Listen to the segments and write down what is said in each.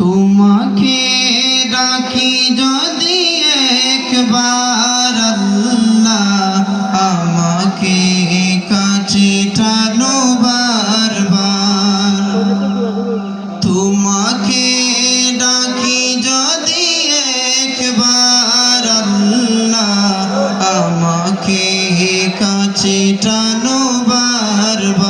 তোমাকে ডাকি যদি একবার আল্লাহ আমাকে কাছে টানো বারবার। তোমাকে ডাকি যদি একবার আল্লাহ আমাকে কাছে টানো বারবার।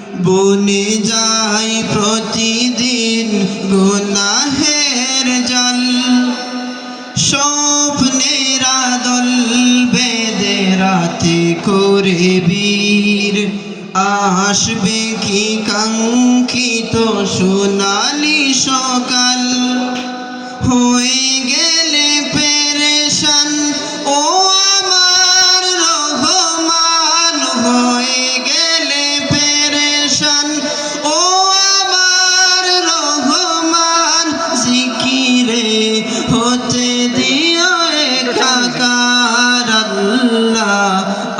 বনে যাই প্রতিদিন গুনাহের জল। স্বপ্নের আদল বেদে রাতে করে বীর। আসবে কি কাঙ্ক্ষিত সোনালি সকাল? হয়ে গেলে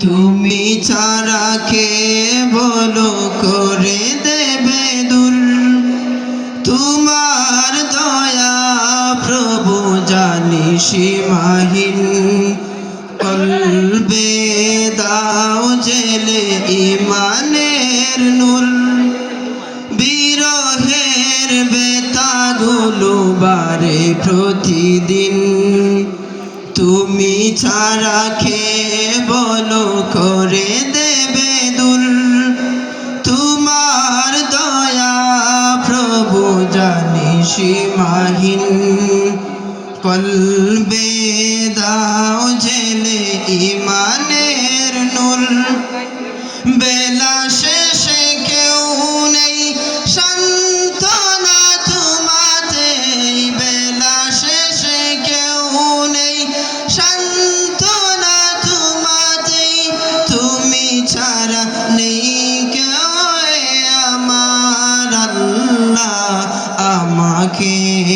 তুমি ছাড়া কে বলো করে দেবে দূর? তোমার দয়া প্রভু জানি সীমাহীন। কলবে দাও জেলে ইমানের নূর। বিরহের বেতাগুলো বারে প্রতিদিন। তুমি ছাড়া কে বলো করে দেবে দূর? তোমার দয়া প্রভু জানি সীমাহীন। কলবে দাও জেলে ইমানের নূর। বেলা শেষে